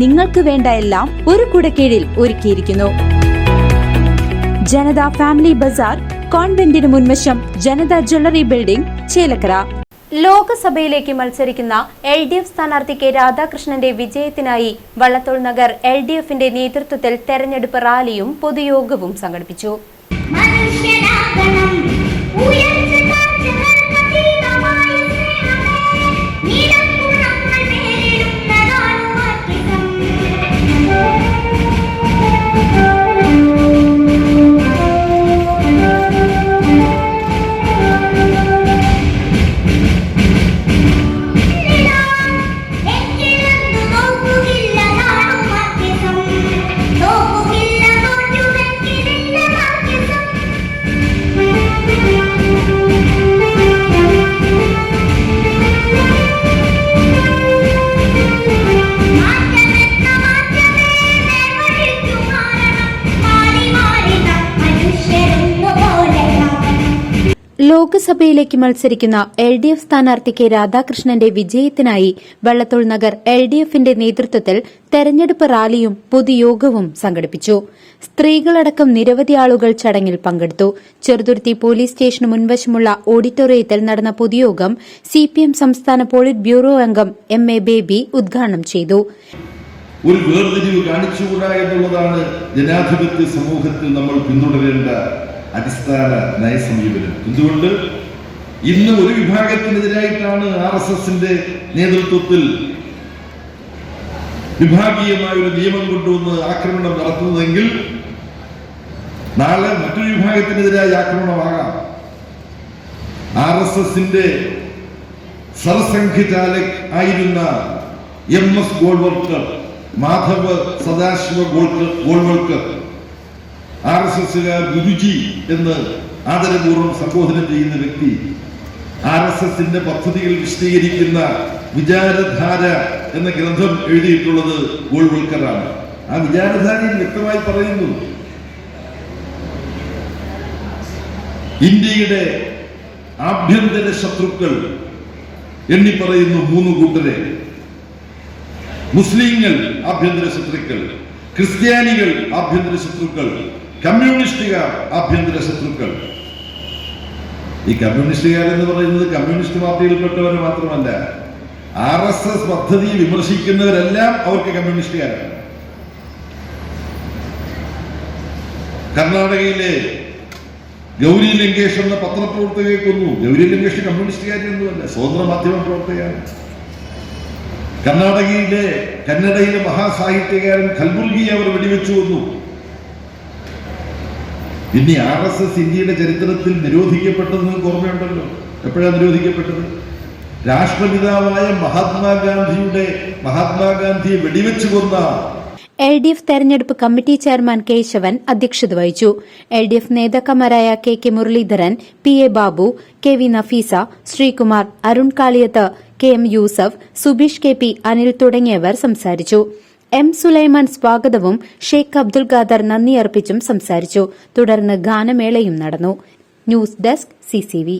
നിങ്ങൾക്ക് വേണ്ട എല്ലാം ഒരു കുടക്കീഴിൽ ഒരുക്കിയിരിക്കുന്നു. ജനത ഫാമിലി ബസാർ കോൺവെന്റിന് മുൻവശം ജനത ജ്വല്ലറി ബിൽഡിംഗ് ചേലക്കര. ലോകസഭയിലേക്ക് മത്സരിക്കുന്ന എൽ ഡി എഫ് സ്ഥാനാർത്ഥി കെ രാധാകൃഷ്ണന്റെ വിജയത്തിനായി വള്ളത്തോൾ നഗർ എൽ ഡി എഫിന്റെ നേതൃത്വത്തിൽ തെരഞ്ഞെടുപ്പ് റാലിയും പൊതുയോഗവും സംഘടിപ്പിച്ചു. ലോക്സഭയിലേക്ക് മത്സരിക്കുന്ന എൽ ഡി എഫ് സ്ഥാനാർത്ഥി കെ രാധാകൃഷ്ണന്റെ വിജയത്തിനായി വള്ളത്തോൾ നഗർ എൽ ഡി എഫിന്റെ നേതൃത്വത്തിൽ തെരഞ്ഞെടുപ്പ് റാലിയും പൊതുയോഗവും സംഘടിപ്പിച്ചു. സ്ത്രീകളടക്കം നിരവധി ആളുകൾ ചടങ്ങിൽ പങ്കെടുത്തു. ചെറുതുരുത്തി പോലീസ് സ്റ്റേഷന് മുൻവശമുള്ള ഓഡിറ്റോറിയത്തിൽ നടന്ന പൊതുയോഗം സിപിഎം സംസ്ഥാന പോളിറ്റ് ബ്യൂറോ അംഗം എം എ ബേബി ഉദ്ഘാടനം ചെയ്തു. ഒരു വേർതിരിവ് കാണിച്ചുകൂടാ എന്നുള്ളതാണ് ജനാധിപത്യ സമൂഹത്തിൽ നമ്മൾ പിന്തുടരേണ്ട അടിസ്ഥാന നയസമീപനം എന്തുകൊണ്ട്? ഇന്ന് ഒരു വിഭാഗത്തിനെതിരായിട്ടാണ് ആർ എസ് എസിന്റെ നേതൃത്വത്തിൽ വിഭാഗീയമായ ഒരു നിയമം കൊണ്ടുവന്ന് ആക്രമണം നടത്തുന്നതെങ്കിൽ നാളെ മറ്റൊരു വിഭാഗത്തിനെതിരായി ആക്രമണമാകാം. ആർ എസ് എസിന്റെ സർസംഘചാലക് ആയിരുന്ന M S Golwalkar Madhav Sadashiv Golkar Golwalkar. R S Guruji എന്ന് ആദരപൂർവം സംബോധന ചെയ്യുന്ന വ്യക്തി. ആർ എസ് എസിന്റെ പദ്ധതികൾ വിശദീകരിക്കുന്ന വിചാരധാര എന്ന ഗ്രന്ഥം എഴുതിയിട്ടുള്ളത് ഗോൾവൽക്കറാണ്. ആ വിചാരധാരയിൽ വ്യക്തമായി പറയുന്നു. ഇന്ത്യയുടെ ആഭ്യന്തര ശത്രുക്കൾ എണ്ണി പറയുന്നു മൂന്ന് കൂട്ടരെ. മുസ്ലിങ്ങൾ ആഭ്യന്തര ശത്രുക്കൾ ക്രിസ്ത്യാനികൾ ആഭ്യന്തര ശത്രുക്കൾ കമ്മ്യൂണിസ്റ്റുകാർ ആഭ്യന്തര ശത്രുക്കൾ. ഈ കമ്മ്യൂണിസ്റ്റുകാർ എന്ന് പറയുന്നത് കമ്മ്യൂണിസ്റ്റ് പാർട്ടിയിൽപ്പെട്ടവർ മാത്രമല്ല ആർ എസ് എസ് പദ്ധതി വിമർശിക്കുന്നവരെല്ലാം അവർക്ക് കമ്മ്യൂണിസ്റ്റുകാരാണ്. കർണാടകയിലെ ഗൗരി ലങ്കേഷ് എന്ന പത്രപ്രവർത്തകയെ കൊന്നു. ഗൗരി ലങ്കേഷ് കമ്മ്യൂണിസ്റ്റുകാരിയൊന്നുമല്ല സ്വതന്ത്ര മാധ്യമ പ്രവർത്തകയാണ്. കർണാടകയിലെ കന്നഡയിലെ മഹാസാഹിത്യകാരൻ കൽബുർഗിയെ അവർ വെടിവെച്ചു കൊന്നു. പിന്നെ ആർ എസ് എസ് ഇന്ത്യയുടെ ചരിത്രത്തിൽ നിരോധിക്കപ്പെട്ടത് നിങ്ങൾക്ക് ഓർമ്മയുണ്ടല്ലോ? എപ്പോഴാണ് നിരോധിക്കപ്പെട്ടത്? രാഷ്ട്രപിതാവായ മഹാത്മാഗാന്ധിയുടെ മഹാത്മാഗാന്ധിയെ വെടിവെച്ചു കൊന്ന എൽ ഡി എഫ് തെരഞ്ഞെടുപ്പ് കമ്മിറ്റി ചെയർമാൻ കേശവൻ അധ്യക്ഷത വഹിച്ചു. L D F നേതാക്കന്മാരായ K K Muraleedharan P A Babu K V Nafeesa Sreekumar Arun Kaliyath K M Yusuf Subeesh K P Anil തുടങ്ങിയവർ സംസാരിച്ചു. എം സുലൈമാൻ സ്വാഗതവും ഷെയ്ഖ് അബ്ദുൽ ഖാദർ നന്ദി അർപ്പിച്ചും സംസാരിച്ചു. തുടർന്ന് ഗാനമേളയും നടന്നു. News desk CCV